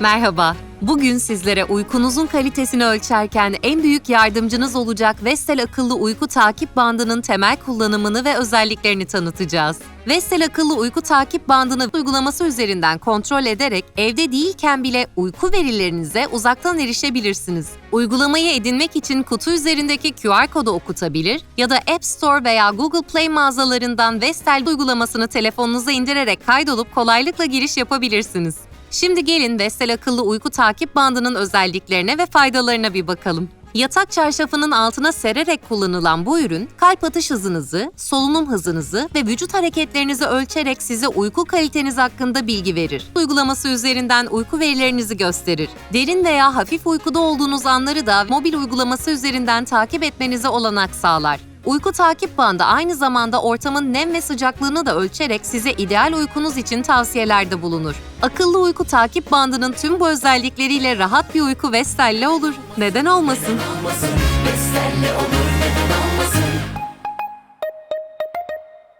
Merhaba. Bugün sizlere uykunuzun kalitesini ölçerken en büyük yardımcınız olacak Vestel akıllı uyku takip bandının temel kullanımını ve özelliklerini tanıtacağız. Vestel akıllı uyku takip bandını uygulaması üzerinden kontrol ederek evde değilken bile uyku verilerinize uzaktan erişebilirsiniz. Uygulamayı edinmek için kutu üzerindeki QR kodu okutabilir ya da App Store veya Google Play mağazalarından Vestel uygulamasını telefonunuza indirerek kaydolup kolaylıkla giriş yapabilirsiniz. Şimdi gelin Vestel akıllı uyku takip bandının özelliklerine ve faydalarına bir bakalım. Yatak çarşafının altına sererek kullanılan bu ürün, kalp atış hızınızı, solunum hızınızı ve vücut hareketlerinizi ölçerek size uyku kaliteniz hakkında bilgi verir. Uygulaması üzerinden uyku verilerinizi gösterir. Derin veya hafif uykuda olduğunuz anları da mobil uygulaması üzerinden takip etmenize olanak sağlar. Uyku takip bandı aynı zamanda ortamın nem ve sıcaklığını da ölçerek size ideal uykunuz için tavsiyelerde bulunur. Akıllı uyku takip bandının tüm bu özellikleriyle rahat bir uyku Vestel'le olur. Neden olmasın?